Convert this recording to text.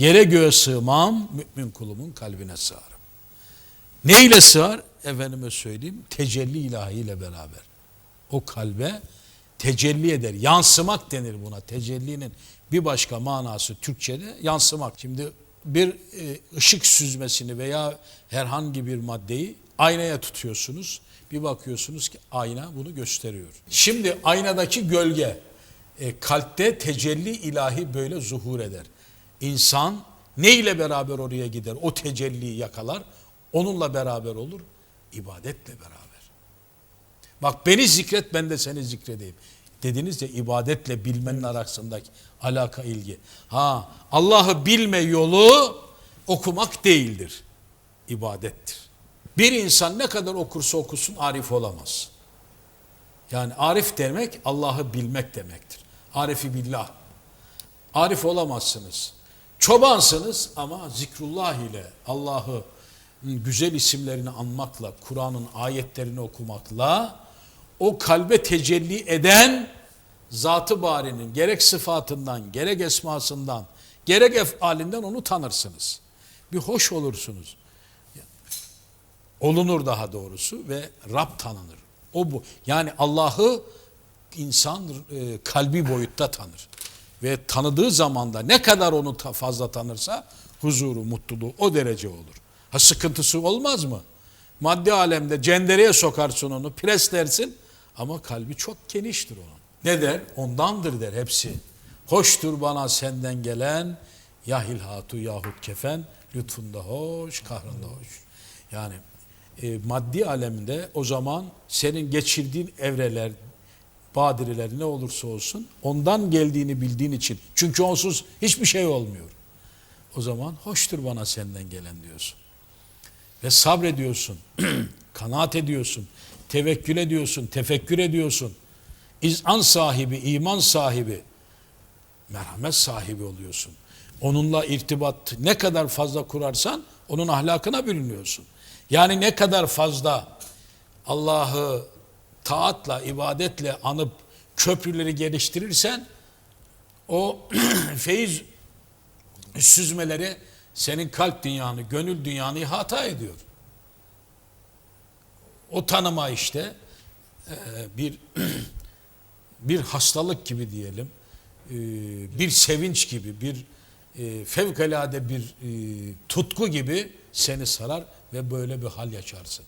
Yere göğe sığmam, mümin kulumun kalbine sığarım. Neyle sığar? Efendime söyleyeyim, tecelli ilahiyle beraber. O kalbe tecelli eder. Yansımak denir buna. Tecellinin bir başka manası Türkçe'de yansımak. Şimdi bir e, ışık süzmesini veya herhangi bir maddeyi aynaya tutuyorsunuz. Bir bakıyorsunuz ki ayna bunu gösteriyor. Şimdi aynadaki gölge e, kalpte tecelli ilahi böyle zuhur eder. İnsan ne ile beraber oraya gider? O tecelliyi yakalar. Onunla beraber olur. ibadetle beraber. Bak beni zikret ben de seni zikredeyim. Dediniz ya ibadetle bilmenin arasındaki alaka ilgi. Ha Allah'ı bilme yolu okumak değildir. ibadettir. Bir insan ne kadar okursa okusun arif olamaz. Yani arif demek Allah'ı bilmek demektir. Arifi billah. Arif olamazsınız. Çobansınız ama zikrullah ile Allah'ı güzel isimlerini anmakla, Kur'an'ın ayetlerini okumakla o kalbe tecelli eden zatı barinin gerek sıfatından, gerek esmasından, gerek efalinden onu tanırsınız. Bir hoş olursunuz. Olunur daha doğrusu ve Rab tanınır. O bu. Yani Allah'ı insan e, kalbi boyutta tanır. Ve tanıdığı zaman da ne kadar onu fazla tanırsa huzuru, mutluluğu o derece olur. Ha sıkıntısı olmaz mı? Maddi alemde cendereye sokarsın onu, preslersin ama kalbi çok geniştir onun. Ne der? Ondandır der hepsi. Hoştur bana senden gelen ya hilhatu yahut kefen lütfunda hoş, kahrında hoş. Yani e, maddi alemde o zaman senin geçirdiğin evreler, badireler ne olursa olsun ondan geldiğini bildiğin için. Çünkü onsuz hiçbir şey olmuyor. O zaman hoştur bana senden gelen diyorsun. Ve sabrediyorsun, kanaat ediyorsun, tevekkül ediyorsun, tefekkür ediyorsun. İzan sahibi, iman sahibi, merhamet sahibi oluyorsun. Onunla irtibat ne kadar fazla kurarsan onun ahlakına bürünüyorsun. Yani ne kadar fazla Allah'ı taatla, ibadetle anıp köprüleri geliştirirsen o feyiz süzmeleri senin kalp dünyanı, gönül dünyanı ihata ediyor. O tanıma işte e, bir bir hastalık gibi diyelim, e, bir sevinç gibi, bir e, fevkalade bir tutku gibi seni sarar ve böyle bir hal yaşarsın.